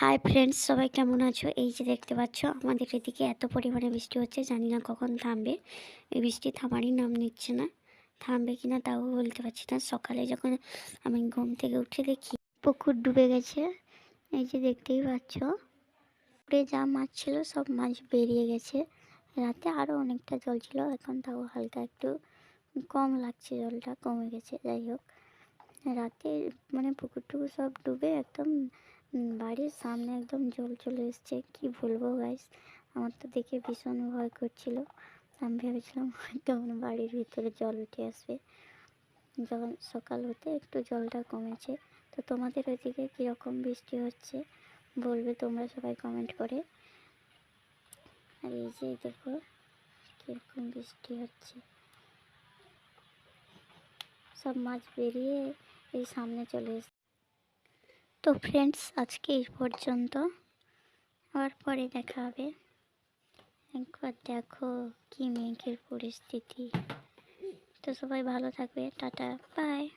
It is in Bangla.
হাই ফ্রেন্ডস সবাই কেমন আছো? এই যে দেখতে পাচ্ছ, আমাদের এদিকে এত পরিমাণে বৃষ্টি হচ্ছে, জানি না কখন থামবে। এই বৃষ্টি থামারই নাম নিচ্ছে না। থামবে কি না তাও বলতে পারছি না। সকালে যখন আমি ঘুম থেকে উঠে দেখি পুকুর ডুবে গেছে, এই যে দেখতেই পাচ্ছ। পুকুরে যা মাছ ছিল, সব মাছ বেরিয়ে গেছে। রাতে আরও অনেকটা জল ছিল, এখন তাও হালকা একটু কম লাগছে, জলটা কমে গেছে। যাই হোক, রাতে মানে পুকুর টুকুর সব ডুবে একদম বাড়ির সামনে একদম জল চলে এসছে। কি বলব গাইস আমার তো দেখে ভীষণ ভয় করছিল। আমি ভেবেছিলাম হয়তো আমার বাড়ির ভিতরে জল উঠে আসবে। যখন সকাল হতে একটু জলটা কমেছে। তো তোমাদের ওইদিকে কীরকম বৃষ্টি হচ্ছে বলবে তোমরা সবাই কমেন্ট করে। আর এই যে দেখো কীরকম বৃষ্টি হচ্ছে। সব মাছ বেরিয়ে এই সামনে চলে এসছে। তো ফ্রেন্ডস আজকে এই পর্যন্ত। আবার পরে দেখা হবে। একবার দেখো কি মেঘের পরিস্থিতি। তো সবাই ভালো থাকবে। Tata bye